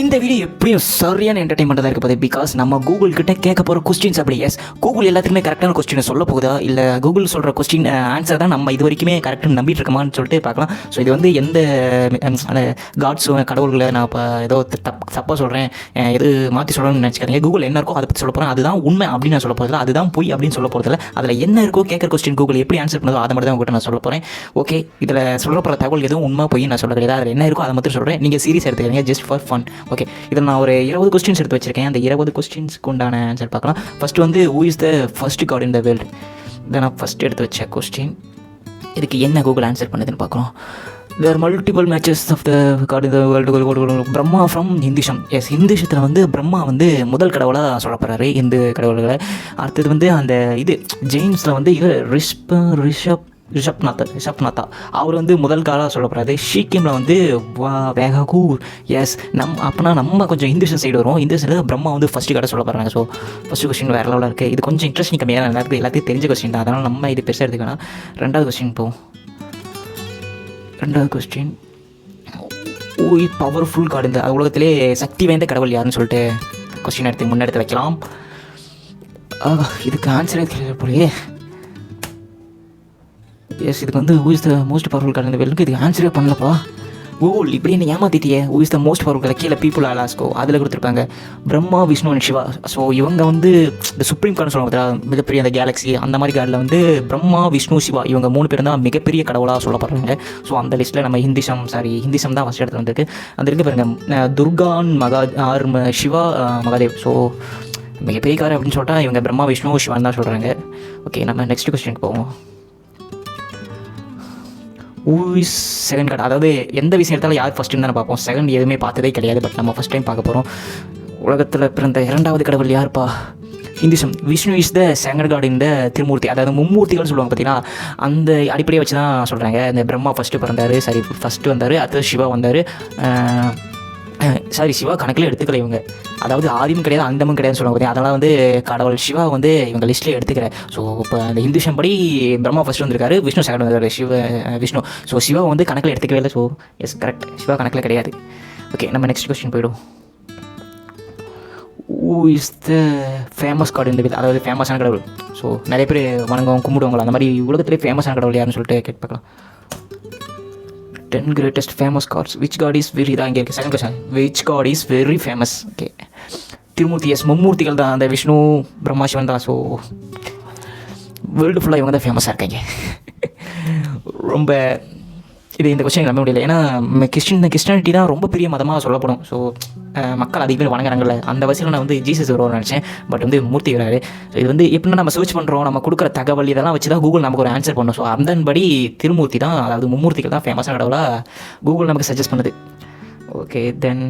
இந்த வீடியோ எப்படியும் சரியான என்டர்டைன்மெண்ட் தான் இருக்க போகுது. பிகாஸ் நம்ம கூகுள் கிட்ட கேட்க போகிற கொஸ்டின்ஸ் அப்படி எஸ் கூகுள் எல்லாத்துக்குமே கரெக்டான கொஸ்டினை சொல்ல போகுதா? இல்லை கூகுள் சொல்கிற கொஸ்டின் ஆன்சர் தான் நம்ம இது வரைக்குமே கரெக்டாக நம்பிட்டு இருக்கமான்னு சொல்லிட்டு பார்க்கலாம். ஸோ இது வந்து எந்த ஹம், காட்ஸும் கடவுள்களை நான் இப்போ ஏதோ தப் தப்பாக சொல்கிறேன் எது மாற்றி சொல்கிறேன்னு நினச்சிக்காதீங்க. கூகுள் என்ன இருக்கோ அதை பற்றி சொல்ல போகிறேன் அதுதான் உண்மை அப்படின்னு நான் சொல்ல போகிறதில்ல அதுதான் பொய் அப்படின்னு சொல்ல போகிறதில்ல அதில் என்ன இருக்கோ கேட்குற கொஸ்டின் கூகுள் எப்படி ஆன்சர் பண்ணுதோ அதை மட்டும் தான் உங்கள்கிட்ட நான் சொல்ல போகிறேன் ஓகே இதில் சொல்ல போகிற தகவல் எதுவும் உண்மை பொய் நான் சொல்ல கிடையாது. அதில் என்ன இருக்கோ அதை மட்டும் சொல்கிறேன் நீங்கள் சீரியஸ் எடுத்துக்கிறீங்க ஜஸ்ட் ஃபார் ஃபன் ஓகே இதில் நான் ஒரு இருபது கொஸ்டின்ஸ் எடுத்து வச்சிருக்கேன். அந்த இருபது கொஸ்டின்ஸ்க்கு உண்டான ஆன்சர் பார்க்கலாம். ஃபர்ஸ்ட் வந்து who is the first god in the world இதை நான் ஃபஸ்ட் எடுத்து வச்ச கொஸ்டின் இதுக்கு என்ன கூகுள் ஆன்சர் பண்ணுதுன்னு பார்க்குறோம் there multiple matches of the god in the world Brahma from Hinduism yes ஹிந்துஷத்தில் வந்து பிரம்மா வந்து முதல் கடவுளாக சொல்லப்படுறாரு இந்து கடவுள்களை. அடுத்தது வந்து அந்த இது ஜெயின்ஸில் வந்து இவர் ரிஷ்ப ரிஷப் ரிஷப்நாத் ரிஷப்நாத்தா அவர் வந்து முதல் காலாக சொல்லப்படுறாரு ஷீக்கிமில் வந்து வா வேகூர் எஸ் நம் அப்போனா நம்ம கொஞ்சம் இந்துஷன் சைடு வரும் இந்துஷனில் பிரம்மா வந்து ஃபஸ்ட்டு கடை சொல்லப்படுறாங்க ஸோ ஃபஸ்ட்டு கொஸ்டின் வேறு லெவலில் இருக்குது இது கொஞ்சம் இன்ட்ரெஸ்டிங் கம்மியாக எல்லாத்துக்கும் எல்லாத்தையும் தெரிஞ்ச கொஸ்டின் தான். அதனால் நம்ம இது பெருசாக எடுத்துக்கலாம் ரெண்டாவது கொஸ்டின் போவோம் ரெண்டாவது கொஸ்டின் ஓய் பவர்ஃபுல் கார்டு இந்த உலகத்திலே சக்தி வாய்ந்த கடவுள் யாருன்னு சொல்லிட்டு கொஸ்டின் எடுத்து முன்னெடுத்து வைக்கலாம். இதுக்கு ஆன்சர் எடுத்து போலயே. எஸ் இதுக்கு வந்து who is the most powerful god இந்த இதுக்கு ஆன்சரே பண்ணலப்பா. கூகுள் இப்படி என்ன ஏமாத்திட்டியே who is the most powerful கீழே பீப்புள் ஆலாஸ்கோ அதில் கொடுத்துருப்பாங்க பிரம்மா விஷ்ணு அண்ட் சிவா. ஸோ இவங்க வந்து இந்த சுப்ரீம் கார்டு சொல்லுவாங்க மிகப்பெரிய அந்த கேலக்ஸி அந்த மாதிரி கார்டில் வந்து பிரம்மா விஷ்ணு சிவா இவங்க மூணு பேரும் தான் மிகப்பெரிய கடவுளாக சொல்லப்படுறாங்க. ஸோ அந்த லிஸ்ட்டில் நம்ம ஹிந்திசம் சாரி ஹிந்திசம் தான் ஃபஸ்ட் இடத்துல வந்திருக்கு. அந்த இருக்கு பாருங்க துர்கான் மகா ஆர் சிவா மகாதேவ். ஸோ மிகப்பெரிய கார் அப்படின்னு சொல்லிட்டா இவங்க பிரம்மா விஷ்ணு சிவான் தான் சொல்கிறாங்க ஓகே நம்ம நெக்ஸ்ட் கொஸ்டினுக்கு போவோம். ஊஸ் செகண்ட் கார்டு அதாவது எந்த விஷயம் எடுத்தாலும் யார் ஃபஸ்ட்டுன்னு தானே பார்ப்போம். செகண்ட் எதுவுமே பார்த்ததே கிடையாது பட் நம்ம ஃபஸ்ட் டைம் பார்க்க போகிறோம் உலகத்தில் பிறந்த இரண்டாவது கடவுள் யார்ப்பா? Hinduism Vishnu is the second god in the Trimurti. அதாவது மும்மூர்த்திகள் சொல்லுவாங்க பார்த்தீங்கன்னா அந்த அடிப்படையை வச்சு தான் சொல்கிறாங்க இந்த பிரம்மா ஃபஸ்ட்டு பிறந்தார் சரி ஃபஸ்ட்டு வந்தார் அடுத்தது சிவா வந்தார் சாரி சிவா கணக்கில் எடுத்துக்கல இவங்க. அதாவது ஆதியும் கிடையாது அந்தமும் கிடையாதுன்னு சொல்லுவாங்க அதனால் வந்து கடவுள் சிவா வந்து இவங்க லிஸ்ட்டில் எடுத்துக்கிறேன் ஸோ இப்போ அந்த இந்துஷம் படி பிரம்மா ஃபஸ்ட் வந்திருக்காரு விஷ்ணு செகண்ட் வந்திருக்காரு சிவ விஷ்ணு. ஸோ சிவா வந்து கணக்கில் எடுத்துக்கவே இல்லை. ஸோ எஸ் கரெக்ட் சிவா கணக்கில் கிடையாது. ஓகே நம்ம நெக்ஸ்ட் கொஸ்டின் போயிடும் who is the famous god இந்த அதாவது ஃபேமஸான கடவுள். ஸோ நிறைய பேர் வணங்குவோம் கும்பிடுவாங்களா? அந்த மாதிரி உலகத்துலேயே ஃபேமஸான கடவுள் யாருன்னு சொல்லிட்டு கேட்டு பார்க்கலாம். Ten greatest famous gods which god is very தான் இங்கே இருக்குது second question which god is very famous okay Trimurti yes மும்மூர்த்திகள் தான். அந்த விஷ்ணு பிரம்மா சிவன் தான். ஸோ வேர்ல்டு ஃபுல்லாக இவங்க தான் ஃபேமஸாக இருக்காங்க. ரொம்ப இது இந்த கொஸ்டின் நம்ப முடியல. ஏன்னா கிறிஸ்டின் கிறிஸ்டானிட்டி தான் ரொம்ப பெரிய மதமாக சொல்லப்படும். ஸோ மக்கள் அதிக பேர் வணங்குறாங்கல்ல அந்த வசதியில் நான் வந்து ஜீசஸ் வருவார்னு நினச்சேன். பட் வந்து மூர்த்தி வராரு. ஸோ இது வந்து எப்படின்னா நம்ம சர்ச் பண்ணுறோம் நம்ம கொடுக்குற தகவல் இதெல்லாம் வச்சு தான் கூகுள் நமக்கு ஒரு ஆன்சர் பண்ணும். ஸோ அதன்படி திருமூர்த்தி தான் அதாவது மும்மூர்த்திகள் தான் ஃபேமஸான கடவுளாக கூகுள் நமக்கு சஜஸ்ட் பண்ணுது. ஓகே தென்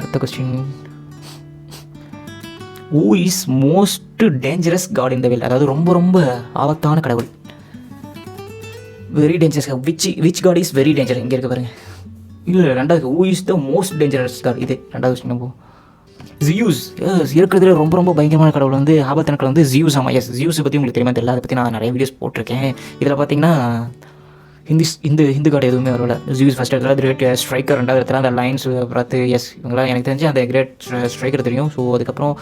அடுத்த question who is most dangerous god in the அதாவது ரொம்ப ரொம்ப ஆபத்தான கடவுள். Very dangerous which which god is very danger இங்கே இருக்க பாருங்க. இல்லை ரெண்டாவது who is the most dangerous god இது ரெண்டாவது கொஸ்டின் நம்ம ஜியூஸ் எஸ் இருக்கிறதுல ரொம்ப ரொம்ப பயங்கரமான கடவுள் வந்து ஆபத்தான கடவுள் வந்து ஜியூஸ் ஆமாம் எஸ் ஜியூஸை பற்றி உங்களுக்கு தெரியுமா? தெரியல. அதை பற்றி நான் நிறைய வீடியோஸ் போட்டிருக்கேன். இதில் பார்த்தீங்கன்னா ஹிந்தி இந்த ஹிந்து கார்டு எதுவுமே வரல. ஜியூஸ் ஃபஸ்ட் இடத்துல கிரேட் ஸ்ட்ரைக்கர் ரெண்டாவது இடத்துல அந்த லைன்ஸ் அப்புறத்து எஸ் இவங்களாம் எனக்கு தெரிஞ்சு அந்த கிரேட் ஸ்ட்ரைக்கர் தெரியும். ஸோ அதுக்கப்புறம்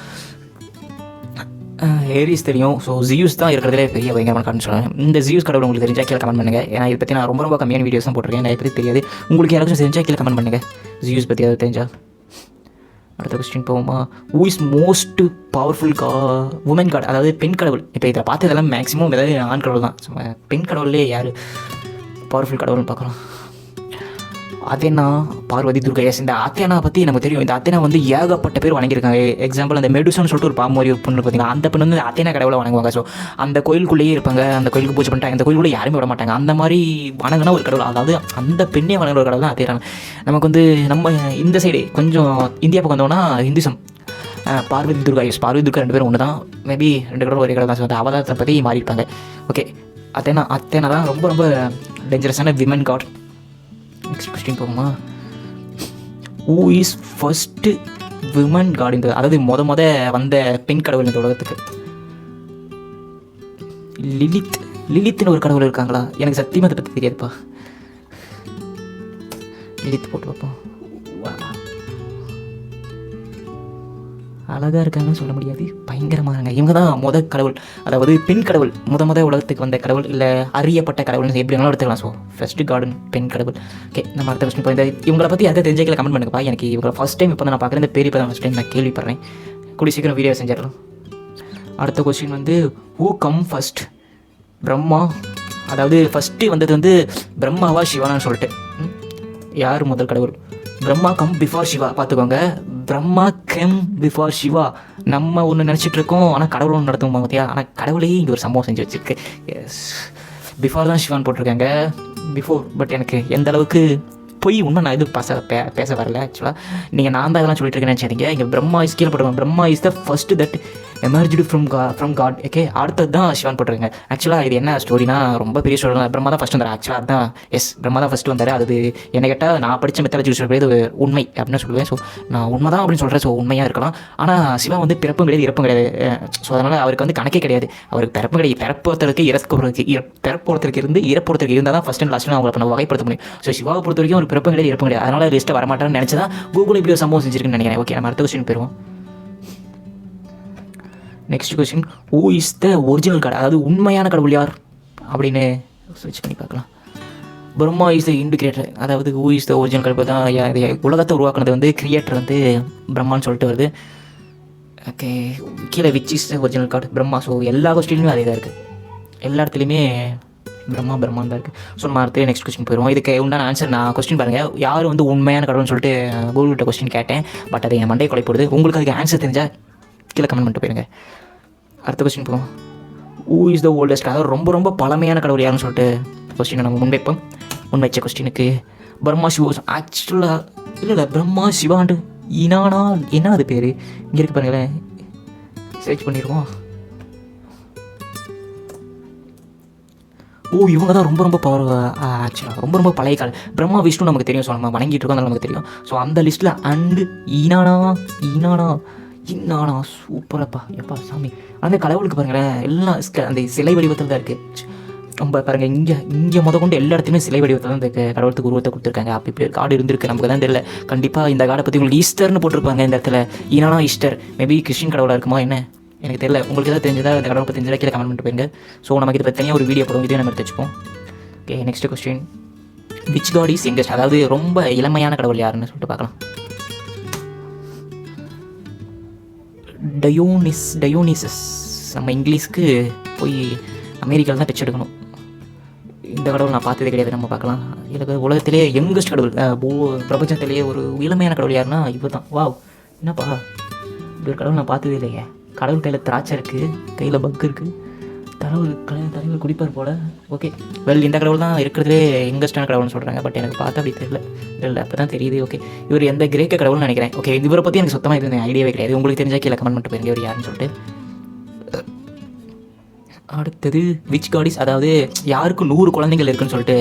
ஏரிஸ் தெரியும். ஸோ ஜியூஸ் தான் இருக்கிறதுலே பெரிய பயங்கரமான காரணம் சொல்லுவேன் இந்த ஜியூஸ் கடவுள் உங்களுக்கு தெரிஞ்சா கீழே கமெண்ட் பண்ணுங்கள் ஏன்னா இதை பற்றி நான் ரொம்ப ரொம்ப கம்மியான வீடியோஸ் தான் போட்டிருக்கேன். நிறைய பேருக்கு தெரியாது. உங்களுக்கு யாராச்சும் தெரிஞ்சா கீழே கமெண்ட் பண்ணுங்கள் ஜியூஸ் பற்றி அது தெரிஞ்சால் அடுத்த கொஸ்டின் போவோமா? ஹூ இஸ் மோஸ்ட் பவர்ஃபுல் கா உமன் கார்டு அதாவது பெண் கடவுள். இப்போ இதில் பார்த்ததெல்லாம் மேக்ஸிமம் ஏதாவது ஆண் கடவுள் தான் பெண் கடவுள்லேயே யார்? பவர்ஃபுல் கடவுள்னு பார்க்கலாம் அதேனா பார்வதி துர்கா எஸ் இந்த அத்தேனா பற்றி நமக்கு தெரியும். இந்த அத்தேனா வந்து ஏகப்பட்ட பேர் வணங்கியிருக்காங்க. எக்ஸாம்பிள் அந்த மெடுசான்னு சொல்லிட்டு ஒரு பாம்பு ஒரு பொண்ணு பார்த்தீங்கன்னா அந்த பெண்ணு வந்து அத்தேனா கடவுளை வணங்குவாங்க. ஸோ அந்த கோயிலுக்குள்ளேயே இருப்பாங்க. அந்த கோயிலுக்கு பூஜை பண்ணிட்டாங்க அந்த கோயிலுக்குள்ளே யாருமே விட மாட்டாங்க. அந்த மாதிரி வணங்கினா ஒரு கடவுள். அதாவது அந்த பெண்ணே வணங்குற ஒரு கடவுள் தான் அத்தேனா நமக்கு வந்து நம்ம இந்த சைடு கொஞ்சம் இந்தியா பக்கம் வந்தோம்னா ஹிந்துசம். பார்வதி துர்கா எஸ் பார்வதி துர்கா ரெண்டு பேரும் ஒன்று தான் மேபி ரெண்டு கடவுள் ஒரே கடவுள் தான் ஸோ அந்த அவதாரத்தை பற்றி மாறியிருப்பாங்க. ஓகே அத்தேனா அத்தேனா தான் ரொம்ப ரொம்ப டேஞ்சரஸான விமன் காட் நெக்ஸ்ட் கொஸ்டின் போகுமா? Who is first women god இந்த அதாவது மொத மொத வந்த பெண் கடவுள் இந்த உலகத்துக்கு. லிலித் லிலித்னு ஒரு கடவுள் இருக்காங்களா? எனக்கு சத்தியமாக அதை பற்றி தெரியாதுப்பா. லிலித் போட்டு பார்ப்போம். அழகாக இருக்காங்கன்னு சொல்ல முடியாது. பயங்கரமானாங்க. இவங்க தான் முத கடவுள். அதாவது பெண் கடவுள். முத முத உலகத்துக்கு வந்த கடவுள் இல்லை அறியப்பட்ட கடவுள்னு எப்படி வேணாலும் எடுத்துக்கலாம். ஸோ ஃபஸ்ட்டு கார்டன் பெண் கடவுள். ஓகே நம்ம அடுத்த கொஸ்டின் போய் இவங்களை பற்றி யாராவது தெரிஞ்சுக்கல கமெண்ட் பண்ணுங்கப்பா. எனக்கு இவங்க ஃபஸ்ட் டைம் இப்போ நான் பார்க்குறேன். இந்த பேர் இப்போ தான் ஃபஸ்ட் டைம் நான் கேள்விப்படுறேன். கூடி சீக்கிரம் வீடியோ செஞ்சிடலாம். அடுத்த கொஸ்டின் வந்து ஹூ கம் ஃபஸ்ட் பிரம்மா. அதாவது ஃபஸ்ட்டு வந்தது வந்து பிரம்மாவா சிவானான்னு சொல்லிட்டு. யார் முதல் கடவுள்? Brahma come before Shiva. பார்த்துக்கோங்க. Brahma came before Shiva. நம்ம ஒன்று நினச்சிட்டு இருக்கோம். ஆனால் கடவுள் ஒன்று நடத்துவோம் பார்த்தியா ஆனால் கடவுளே இங்கே ஒரு சம்பவம் செஞ்சு வச்சிருக்கு. எஸ் பிஃபார் தான் சிவான் போட்டிருக்காங்க. பிஃபோர் பட் எனக்கு எந்த அளவுக்கு பொய் உண்மை நான் எதுவும் பேச பே பேச வரல ஆக்சுவலாக நீங்கள் நான் தான் இதெல்லாம் சொல்லிட்டு இருக்கேன்னு நினச்சிங்க இங்கே பிரம்மா இஸ் கீழே போட்டுருவேன் Brahma is the first that emerged from கா ஃப்ரம் காட் ஓகே அடுத்தது தான் சிவன் போட்டுருங்க ஆக்சுவலாக இது என்ன ஸ்டோரினா ரொம்ப பெரிய ஸ்டோரி தான் பிரம்மா தான் ஃபஸ்ட் வந்தார். ஆக்சுவலாக அதுதான். எஸ் பிரம்மா தான் ஃபஸ்ட்டு வந்தார். அது என்ன கேட்டால் நான் படித்த மெத்தாலஜி சொல்கிறது இது உண்மை அப்படின்னு சொல்லுவேன். ஸோ நான் உண்மை தான் அப்படின்னு சொல்கிறேன் ஸோ உண்மையாக இருக்கலாம். ஆனால் சிவா வந்து பிறப்பும் கிடையாது இறப்பும் கிடையாது. ஸோ அதனால் அவருக்கு வந்து கணக்கே கிடையாது. அவருக்கு பிறப்பும் கிடையாது. பிறப்பு ஒருத்தருக்கு இறக்கு ஒருத்தருக்கு இற- பிறப்பு ஒருத்தருக்கு இருந்து இறப்பு ஒருத்தருக்கு இருந்தால் தான் ஃபஸ்ட் அண்ட் லாஸ்ட்டு அவங்களை நம்ம வகைப்படுத்த முடியும். ஸோ சிவாவை பொறுத்த வரைக்கும் ஒரு பிறப்பும் கிடையாது இறப்பும் கிடையாது. அதனால் லிஸ்ட்டை வரமாட்டேன்னு நினச்சி தான் கூகுள் இப்படி ஒரு சம்பவம் செஞ்சிருக்குன்னு நினைக்கிறேன். ஓகே நம்ம அடுத்த கொஸ்டின் போயிருவோம். Next question who is the original god அதாவது உண்மையான கடவுள் யார்? அப்படின்னு சர்ச் பண்ணி பார்க்கலாம். Brahma is the Hindu creator அதாவது ஊ இஸ் த ஒரிஜினல் கடவுள் தான் உலகத்தை உருவாக்குனது வந்து கிரியேட்டர் வந்து பிரம்மான்னு சொல்லிட்டு வருது. ஓகே கீழே which is the original god Brahma so எல்லா கொஸ்டின்லையுமே அதே தான் இருக்குது எல்லா இடத்துலையுமே பிரம்மா பிரம்மான் தான் இருக்குது ஸோ நம்ம அடுத்து நெக்ஸ்ட் கொஸ்டின் போயிடுவோம். இதுக்கு உண்டான ஆன்சர் நான் கொஸ்டின் பாருங்கள் யார் வந்து உண்மையான கடவுள்னு சொல்லிட்டு கூகுள்கிட்ட கொஸ்டின் கேட்டேன். பட் அது என் மண்டை கொலை போடுது உங்களுக்கு அதுக்கு ஆன்சர் தெரிஞ்சால் கீழே கமெண்ட் பண்ணிட்டு போயிருங்க. அடுத்த கொஸ்டின் போவோம். ஊ இஸ் த ஓல்டஸ்ட் அதாவது ரொம்ப ரொம்ப பழமையான கடவுள் யாருன்னு சொல்லிட்டு கொஸ்டினை நம்ம முன்வைப்போம் முன்வைச்ச கொஸ்டினுக்கு பிரம்மா சிவோஸ் ஆக்சுவலாக இல்லை இல்லை பிரம்மா சிவாண்டு இனானா என்ன அது பேர்? இங்கே இருக்கு பாருங்களேன். சர்ச் பண்ணிடுவோம். ஓ இவங்க தான் ரொம்ப ரொம்ப பவர் ஆக்சுவலாக ரொம்ப ரொம்ப பழைய கால பிரம்மா விஷ்ணு நமக்கு தெரியும் ஸோ நம்ம வணங்கிட்டு இருக்கோம் நமக்கு தெரியும். ஸோ அந்த லிஸ்ட்டில் அண்டு ஈனானா ஈனானா இன்னானா சூப்பராப்பா. எப்பா சாமி. அந்த கடவுளுக்கு பாருங்களேன் எல்லாம் அந்த சிலை வடிவத்தில் தான் இருக்குது ரொம்ப பாருங்கள் இங்கே இங்கே முத கொண்டு எல்லா இடத்துலையும் சிலை வடிவத்தில் தான் இந்த கடவுளுக்கு உருவத்தை கொடுத்துருக்காங்க. அப்படி இப்படி காடு இருந்திருக்கு நமக்கு தான் தெரியல. கண்டிப்பாக இந்த காடை பற்றி உங்களுக்கு ஈஸ்டர்னு போட்டிருப்பாங்க இந்த இடத்துல. ஈனானா ஈஸ்டர்? மேபி கிறிஸ்டின் கடவுளாக இருக்குமா என்ன? எனக்கு தெரியல. உங்களுக்கு ஏதாவது தெரிஞ்சதா இந்த கடவுளை பற்றி தெரிஞ்சதா கீழே கமெண்ட் பண்ணிட்டு போயிருங்க. ஸோ நமக்கு இதை பற்றி ஒரு வீடியோ போடும் இதையும் நம்ம எடுத்து வச்சுப்போம். Okay next question which god is youngest அதாவது ரொம்ப இளமையான கடவுள் யாருன்னு சொல்லிட்டு பார்க்கலாம். டயோனிஸ் டயோனிசஸ். நம்ம இங்கிலீஷ்க்கு போய் அமெரிக்காவில் தான் எடுக்கணும் இந்த கடவுள் நான் பார்த்ததே கிடையாது நம்ம பார்க்கலாம். எனக்கு உலகத்திலே யங்கஸ்ட் கடவுள் பூ பிரபஞ்சத்திலேயே ஒரு இளமையான கடவுள் யாருன்னா இவர் தான் வாவ் என்னப்பா? இப்படி ஒரு கடவுள் நான் பார்த்ததே இல்லையே. கடவுள் கையில் திராட்சை இருக்குது கையில் பக் இருக்குது தலைவர் கடவுள் தலைவர் குடிப்பார் போல. ஓகே வெல் இந்த கடவுள் தான் இருக்கிறதுலே எங்கஸ்டான கடவுள்னு சொல்கிறாங்க பட் எனக்கு பார்த்தா அப்படி தெரியல. இல்லை அப்போ தான் தெரியுது. ஓகே இவர் எந்த கிரேக்க கடவுள்னு நினைக்கிறேன். ஓகே இவரை பற்றி எனக்கு சுத்தமாக எதுவும் ஐடியாவே கிடையாது. உங்களுக்கு தெரிஞ்சா கீழே கமெண்ட் பண்ணிட்டு போயிருங்க இவர் யாருன்னு சொல்லிட்டு. அடுத்தது விச் காடிஸ் அதாவது யாருக்கு நூறு குழந்தைகள் இருக்குன்னு சொல்லிட்டு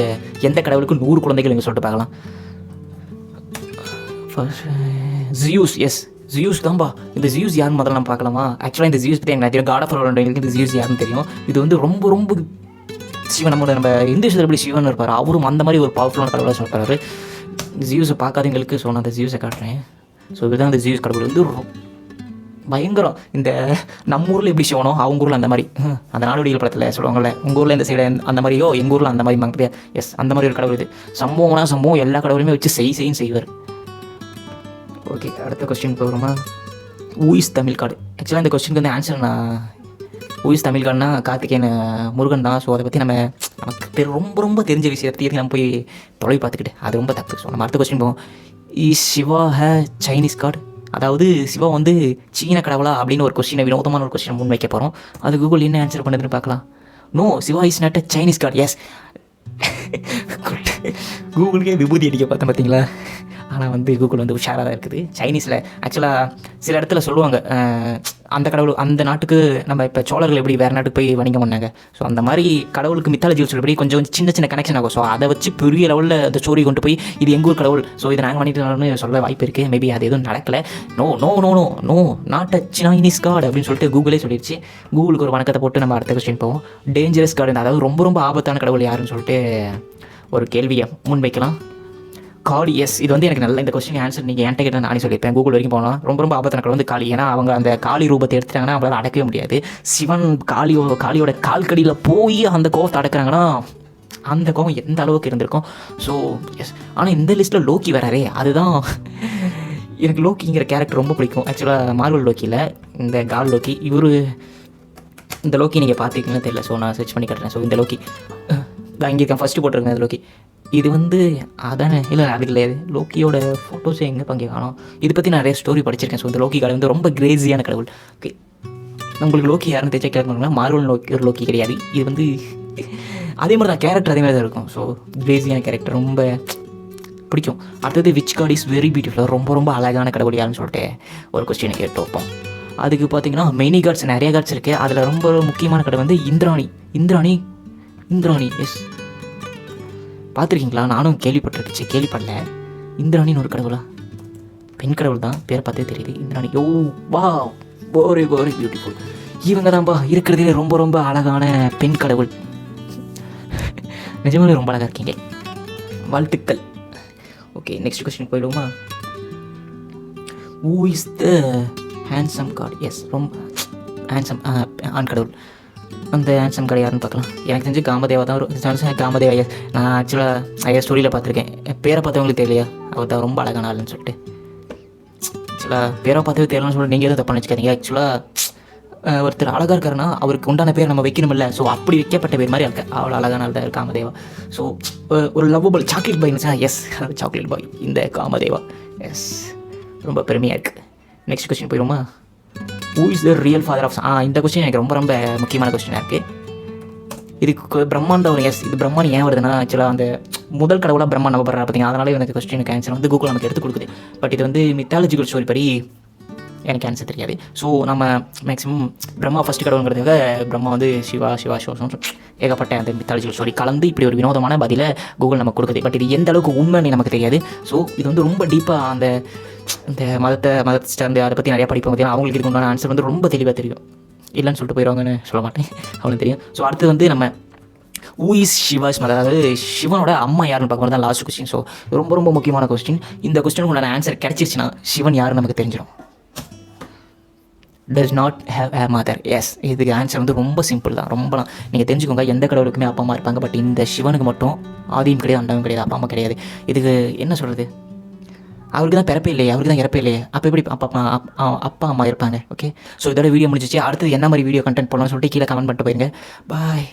எந்த கடவுளுக்கு நூறு குழந்தைகள் இங்கே சொல்லிட்டு பார்க்கலாம். ஃபர்ஸ்ட் ஜியூஸ் எஸ் ஜியூஸ் தான்பா இந்த ஜியூஸ் யாருன்னு முதல்ல நம்ம பார்க்கலாமா? ஆக்சுவலாக இந்த ஜியூஸ் பற்றி எனக்கு தெரியும் காட் ஆஃப் எங்களுக்கு இந்த ஜியூஸ் யாருன்னு தெரியும். இது வந்து ரொம்ப ரொம்ப சிவன் நம்மளோட நம்ம இந்து எப்படி சிவன் இருப்பார். அவரும் அந்த மாதிரி ஒரு பவர்ஃபுல்லான கடவுளாக சொல்கிறாரு ஜியூஸை பார்க்காதவங்களுக்கு ஸோ நான் அந்த ஜியூஸை காட்டுறேன். ஸோ இதுதான் அந்த ஜியூஸ் கடவுள். வந்து பயங்கரம். இந்த நம்ம ஊரில் எப்படி சிவனோ அவங்க ஊரில் அந்த மாதிரி. அந்த நாடோடிகள் படத்தில் சொல்லுவாங்கள்ல உங்கள் ஊரில் இந்த சைடு அந்த மாதிரியோ எங்கள் ஊரில் அந்த மாதிரி பார்த்தியா எஸ் அந்த மாதிரி ஒரு கடவுள் இது. சம்பவம்னா சம்பவம் எல்லா கடவுளையுமே வச்சு செய் செய்யும் செய்வார். ஓகே அடுத்த கொஸ்டின் போகிறோமா ஊயிஸ் தமிழ் கார்டு ஆக்சுவலாக இந்த கொஸ்டினுக்கு வந்து ஆன்சர் நான் ஊயிஸ் தமிழ் கார்டுனா கார்த்திகேயன் முருகன் தான். ஸோ அதை பற்றி நம்ம நமக்கு தெரி- ரொம்ப ரொம்ப தெரிஞ்ச விஷயத்தையும் நம்ம போய் தொலைவி பார்த்துக்கிட்டு அது ரொம்ப தப்பு. ஸோ நம்ம அடுத்த கொஸ்டின் போவோம். Is Shiva a Chinese god அதாவது சிவா வந்து சீன கடவுளா அப்படின்னு ஒரு கொஸ்டினை வினோதமான ஒரு கொஸ்டினை முன் வைக்க போகிறோம் அது கூகுள் என்ன ஆன்சர் பண்ணுதுன்னு பார்க்கலாம். No Shiva is not a Chinese god yes கூகுளுக்கே விபூதி அடிக்க பார்த்தேன் பார்த்தீங்களா? ஆனால் வந்து கூகுள் வந்து உஷாராக தான் இருக்குது. சைனீஸில் ஆக்சுவலாக சில இடத்துல சொல்லுவாங்க அந்த கடவுள் அந்த நாட்டுக்கு நம்ம இப்போ சோழர்கள் எப்படி வேறு நாட்டுக்கு போய் வணிகம் பண்ணாங்க? ஸோ அந்த மாதிரி கடவுளுக்கு மித்தாலஜி சொல்லப்படி கொஞ்சம் கொஞ்சம் சின்ன சின்ன கனெக்ஷன் ஆகும். ஸோ அதை வச்சு பெரிய லெவலில் அந்த ஸ்டோரி கொண்டு போய் இது எங்கள் ஊர் கடவுள்? ஸோ இதை நாங்கள் பண்ணிட்டு சொல்ல வாய்ப்பு இருக்குது மேபி அது எதுவும் நடக்கலை. No no no no no not a Chinese god அப்படின்னு சொல்லிட்டு கூகுளே சொல்லிடுச்சு கூகுளுக்கு ஒரு வணக்கத்தை போட்டு நம்ம அடுத்த கொஸ்டின் போவோம். டேஞ்சரஸ் கார்டு அதாவது ரொம்ப ரொம்ப ஆபத்தான கடவுள் யாருன்னு சொல்லிட்டு ஒரு கேள்வியை முன்வைக்கலாம். காளி எஸ் இது வந்து எனக்கு நல்ல இந்த கொஸ்டின் ஆன்சர் நீங்கள் என்கிட்ட கேட்டால் நானே சொல்லியிருப்பேன். கூகுள் வரைக்கும் போனால் ரொம்ப ரொம்ப ஆபத்தான வந்து காளி ஏன்னா அவங்க அந்த காளி ரூபத்தை எடுத்துட்டாங்கன்னா அவங்களால அடக்கவே முடியாது. சிவன் காளியோ காளியோட கால்கடியில் போய் அந்த கோவத்தை அடக்குறாங்கன்னா அந்த கோவம் எந்த அளவுக்கு இருந்திருக்கும்? ஸோ எஸ் ஆனால் இந்த லிஸ்ட்டில் லோக்கி வராரே. அதுதான் எனக்கு லோக்கிங்கிற கேரக்டர் ரொம்ப பிடிக்கும். ஆக்சுவலாக மார்வல் லோக்கியில் இந்த கால் லோக்கி இவர் இந்த லோக்கி நீங்கள் பார்த்துருக்கீங்களா தெரியல. ஸோ நான் சர்ச் பண்ணி கட்டுறேன். ஸோ இந்த லோக்கி. நான் இங்கே இருக்கேன். ஃபஸ்ட்டு போட்டிருக்கேன் இந்த லோக்கி. இது வந்து அதானே? இல்லை அது கிடையாது லோக்கியோட ஃபோட்டோஸ் எங்கே பங்கே காணும். இதை பற்றி நான் நிறைய ஸ்டோரி படிச்சிருக்கேன். ஸோ இந்த லோக்கி கடவுள் வந்து ரொம்ப கிரேஸியான கடவுள். ஓகே உங்களுக்கு லோக்கி யாருன்னு தெரிஞ்ச கேட்கணும்னா மார்வல் லோக்கி ஒரு லோக்கி கிடையாது. இது வந்து அதே மாதிரி தான் கேரக்டர் அதே மாதிரி தான் இருக்கும் ஸோ கிரேஸியான கேரக்டர் ரொம்ப பிடிக்கும். அடுத்தது which god is very beautiful ரொம்ப ரொம்ப அழகான கடவுள் யாருன்னு சொல்லிட்டு ஒரு கொஸ்டினை கேட்டு வைப்போம் அதுக்கு பார்த்தீங்கன்னா மெனி கார்ட்ஸ் நிறைய கார்ட்ஸ் இருக்குது அதில் ரொம்ப முக்கியமான கடை வந்து இந்திராணி. இந்திராணி? இந்திராணி எஸ் பார்த்துருக்கீங்களா? நானும் கேள்விப்பட்டிருக்கேன். சரி, கேள்விப்படல. இந்திராணின்னு ஒரு கடவுளா? பெண் கடவுள் தான். பேரை பார்த்தே தெரியுது. இந்திராணி. ஓ வா வெரி வெரி பியூட்டிஃபுல் இவங்க தான்ப்பா இருக்கிறதுலே ரொம்ப ரொம்ப அழகான பெண் கடவுள். நிஜமாவே ரொம்ப அழகாக இருக்கீங்க. வாழ்த்துக்கள். Okay next question போயிடுவோமா? Who is the handsome god yes ரொம்ப ஹேண்ட்ஸம் ஆண் கடவுள். அந்த ஹேண்ட்ஸம் கிடையாதுன்னு யாருன்னு பார்க்கலாம். எனக்கு தெரிஞ்சு காமதேவா தான் ஒரு காமதேவா ஐயா நான் ஆக்சுவலாக ஐயா ஸ்டோரியில் பார்த்துருக்கேன். பேரை பார்த்தவங்களுக்கு தெரியலையா? அவர் தான் ரொம்ப அழகான ஆளுன்னு சொல்லிட்டு. ஆக்சுவலாக பேரை பார்த்தவங்க தெரியலன்னு சொல்லிட்டு நீங்கள் எதுவும் தப்பாக நினச்சிக்காதீங்க. ஆக்சுவலாக ஒருத்தர் அழகாக இருக்காருன்னா அவருக்கு உண்டான பேர் நம்ம வைக்கணுமில்ல. ஸோ அப்படி வைக்கப்பட்ட பேர் மாதிரி இருக்கு அவ்வளோ அழகான ஆள் தான் காமதேவா. ஸோ ஒரு லவ்வபிள் சாக்லேட் பாய் இருந்துச்சா எஸ் சாக்லேட் பாய் இந்த காமதேவா. எஸ் ரொம்ப பெருமையாக இருக்குது நெக்ஸ்ட் கொஸ்டின் போயிடுமா who is the real father of ah இந்த கொஸ்டின் எனக்கு ரொம்ப ரொம்ப முக்கியமான கொஸ்டினாக இருக்குது இதுக்கு பிரம்மாண்ட ஒரு எஸ் இது பிரம்மான் ஏன் வருதுன்னா ஆக்சுவலாக அந்த முதல் கடவுளாக பிரம்மா நம்பப்படுறா பார்த்தீங்க அதனால எனக்கு கொஸ்டினுக்கு ஆன்சர் வந்து கூகுள் நமக்கு எடுத்து கொடுக்குது. பட் இது வந்து மித்தாலஜிக்கல் ஸ்டோரி படி எனக்கு ஆன்சர் தெரியாது. ஸோ நம்ம மேக்ஸிமம் பிரம்மா ஃபஸ்ட் கடவுளுங்கிறதுக்காக பிரம்மா வந்து சிவா சிவா சிவா ஏகப்பட்ட அந்த மித்தாலஜிக்கல் ஸ்டோரி கலந்து இப்படி ஒரு வினோதமான பதிலை கூகுள் நமக்கு கொடுக்குது. பட் இது எந்த அளவுக்கு உண்மைன்னு நமக்கு தெரியாது. ஸோ இது வந்து ரொம்ப டீப்பாக அந்த இந்த மதத்தை மதத்தை சார்ந்து அதை பற்றி நிறையா படிப்போம் பார்த்தீங்கன்னா அவங்களுக்கு இதுக்கு உண்டான ஆன்சர் வந்து ரொம்ப தெளிவாக தெரியும். இல்லைன்னு சொல்லிட்டு போயிடுவாங்கன்னு சொல்ல மாட்டேன். அவனுக்கு தெரியும். ஸோ அடுத்து வந்து நம்ம ஊ இஸ் சிவாஸ் மதர் அதாவது சிவனோட அம்மா யாருன்னு பார்க்கும்போது தான் லாஸ்ட் கொஸ்டின் ஸோ ரொம்ப ரொம்ப முக்கியமான கொஸ்டின் இந்த கொஸ்டினுக்கு உண்டான ஆன்சர் கிடச்சிருச்சுன்னா சிவன் யாருன்னு நமக்கு தெரிஞ்சிடும். Does not have a mother yes இதுக்கு ஆன்சர் வந்து ரொம்ப சிம்பிள் தான். ரொம்பலாம் நீங்கள் தெரிஞ்சுக்கோங்க எந்த கடவுளுக்குமே அப்பா அம்மா இருப்பாங்க. பட் இந்த சிவனுக்கு மட்டும் ஆதியும் கிடையாது அண்டவும் கிடையாது அப்பா அம்மா கிடையாது. இதுக்கு என்ன சொல்கிறது அவருக்கு தான் பிறப்பே இல்லையே அவருக்கு தான் இறப்பே இல்லையே. அப்போ எப்படி அப்பா அப்பா அம்மா இருப்பாங்க? ஓகே ஸோ இதோட வீடியோ முடிஞ்சிச்சு. அடுத்தது என்ன மாதிரி வீடியோ கண்டென்ட் போடலாம்னு சொல்லிட்டு கீழே கமெண்ட் பண்ணிட்டு போயிருங்க. பாய்